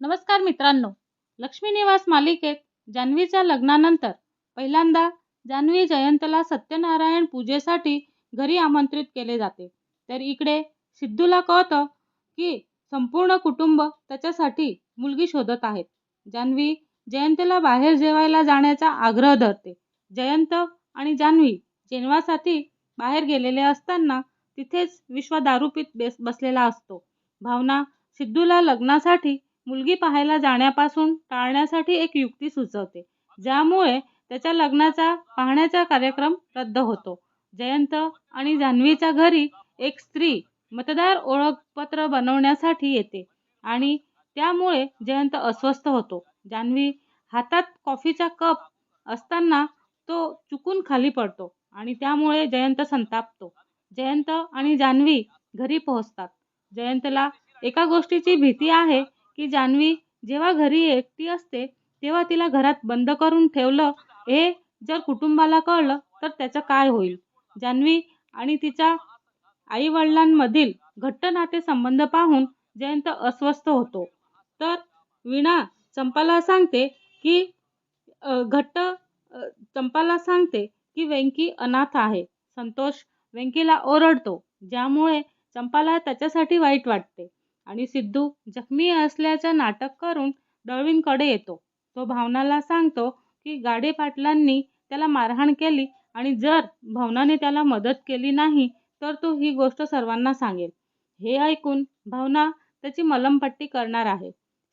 नमस्कार मित्रांनो लक्ष्मी निवास मालिकेत जान्हवीच्या लग्नानंतर पहिल्यांदा जान्हवी जयंतला सत्यनारायण पूजेसाठी घरी आमंत्रित केले जाते. तर इकडे सिद्धूला कळतं की संपूर्ण कुटुंब त्याच्यासाठी मुलगी शोधत आहेत. जान्हवी जयंतला बाहेर जेवायला जाण्याचा आग्रह धरते. जयंत आणि जान्हवी जेवणासाठी बाहेर गेलेले असताना तिथेच विश्व बेस बसलेला असतो. भावना सिद्धूला लग्नासाठी मुलगी पाहायला जाण्यापासून टाळण्यासाठी एक युक्ती सुचवते ज्यामुळे त्याच्या लग्नाचा पाहण्याचा कार्यक्रम रद्द होतो. जयंत आणि जान्हवीच्या घरी एक स्त्री मतदार ओळखपत्र बनवण्यासाठी येते आणि त्यामुळे जयंत अस्वस्थ होतो. जान्हवी हातात कॉफीचा कप असताना तो चुकून खाली पडतो आणि त्यामुळे जयंत संतापतो. जयंत आणि जान्हवी घरी पोहोचतात. जयंतला एका गोष्टीची भीती आहे की जान्हवी जेव्हा घरी एकटी असते तेव्हा तिला घरात बंद करून ठेवलं हे जर कुटुंबाला कळलं तर त्याचं काय होईल? जान्हवी आणि तिच्या आईवडिलांमधील घट्ट नातेसंबंध पाहून जयंत अस्वस्थ होतो. तर वीणा चंपाला सांगते की घट्ट चंपाला सांगते की वेंकी अनाथ आहे. संतोष वेंकीला ओरडतो ज्यामुळे चंपाला त्याच्यासाठी वाईट वाटते. आणि सिद्धू जखमी असल्याचं नाटक करून दळवींकडे येतो. तो भावनाला सांगतो की गाडे पाटलांनी त्याला मारहाण केली आणि जर भावनाने त्याला मदत केली नाही तर तो ही गोष्ट सर्वांना सांगेल. हे ऐकून भावना त्याची मलमपट्टी करणार आहे.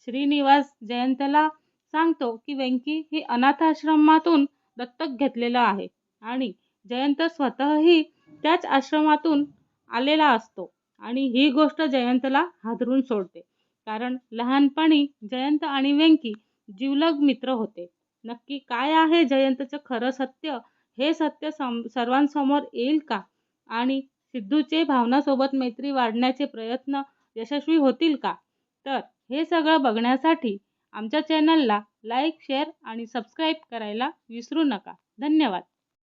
श्रीनिवास जयंतला सांगतो की वेंकी ही अनाथाश्रमातून दत्तक घेतलेलं आहे आणि जयंत स्वतःही त्याच आश्रमातून आलेला असतो. आणि ही गोष्ट जयंतला हादरून सोडते. कारण लहानपणी जयंत आणि वेंकी जिवलग मित्र होते. नक्की काय आहे जयंतचं खरं सत्य? हे सत्य सम सर्वांसमोर येईल का? आणि सिद्धूचे भावनासोबत मैत्री वाढण्याचे प्रयत्न यशस्वी होतील का? तर हे सगळं बघण्यासाठी आमच्या चॅनलला लाईक शेअर आणि सबस्क्राईब करायला विसरू नका. धन्यवाद.